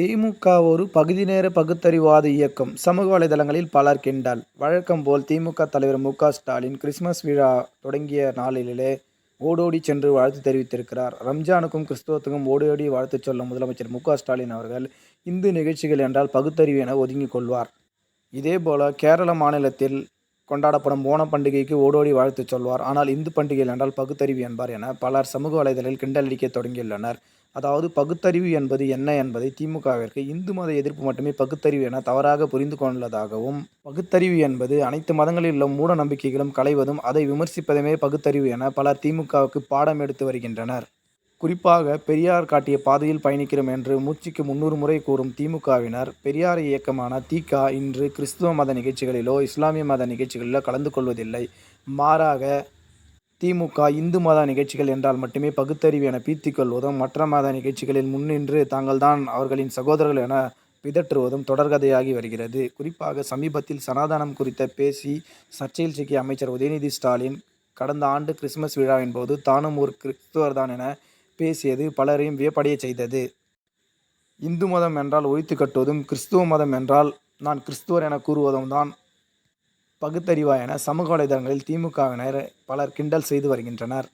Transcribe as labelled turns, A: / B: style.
A: திமுக ஒரு பகுதி நேர பகுத்தறிவாத இயக்கம் சமூக வலைதளங்களில் பலர் கிண்டல். வழக்கம் போல் திமுக தலைவர் மு ஸ்டாலின் கிறிஸ்துமஸ் விழா தொடங்கிய நாளிலே ஓடோடி சென்று வாழ்த்து தெரிவித்திருக்கிறார். ரம்ஜானுக்கும் கிறிஸ்துவத்துக்கும் ஓடோடி வாழ்த்து சொல்லும் முதலமைச்சர் மு ஸ்டாலின் அவர்கள் இந்து நிகழ்ச்சிகள் என்றால் பகுத்தறிவு என ஒதுங்கிக் கொள்வார். இதேபோல கேரள மாநிலத்தில் கொண்டாடப்படும் ஓணம் பண்டிகைக்கு ஓடோடி வாழ்த்து சொல்வார். ஆனால் இந்து பண்டிகையில் என்றால் பகுத்தறிவு என்பார் என பலர் சமூக வலைதளத்தில் கிண்டலடிக்க தொடங்கியுள்ளனர். அதாவது பகுத்தறிவு என்பது என்ன என்பதை திமுகவிற்கு இந்து மத எதிர்ப்பு மட்டுமே பகுத்தறிவு என தவறாக புரிந்து கொண்டுள்ளதாகவும் பகுத்தறிவு என்பது அனைத்து மதங்களில் உள்ள மூட நம்பிக்கைகளும் களைவதும் அதை விமர்சிப்பதுமே பகுத்தறிவு என பலர் திமுகவுக்கு பாடம் எடுத்து வருகின்றனர். குறிப்பாக பெரியார் காட்டிய பாதையில் பயணிக்கிறோம் என்று மூச்சுக்கு முன்னூறு முறை கூறும் திமுகவினர் பெரியார் இயக்கமான திக இன்று கிறிஸ்துவ மத நிகழ்ச்சிகளிலோ இஸ்லாமிய மத நிகழ்ச்சிகளிலோ கலந்து கொள்வதில்லை. மாறாக திமுக இந்து மத நிகழ்ச்சிகள் என்றால் மட்டுமே பகுத்தறிவு என பீத்திக் கொள்வதும் மற்ற மத நிகழ்ச்சிகளில் முன்னின்று தாங்கள்தான் அவர்களின் சகோதரர்கள் என பிதற்றுவதும் தொடர்கதையாகி வருகிறது. குறிப்பாக சமீபத்தில் சனாதனம் குறித்த பேசி சர்ச்சையில் சிக்கிய அமைச்சர் உதயநிதி ஸ்டாலின் கடந்த ஆண்டு கிறிஸ்துமஸ் விழாவின் போது தானும் ஒரு கிறிஸ்துவர்தான் என பேசியது பலரையும் வியப்படைய செய்தது. இந்து மதம் என்றால் ஒழித்து கட்டுவதும் கிறிஸ்துவ மதம் என்றால் நான் கிறிஸ்துவர் என கூறுவதும் தான் பகுத்தறிவா என சமூக வலைதளங்களில் திமுகவினர் பலர் கிண்டல் செய்து வருகின்றனர்.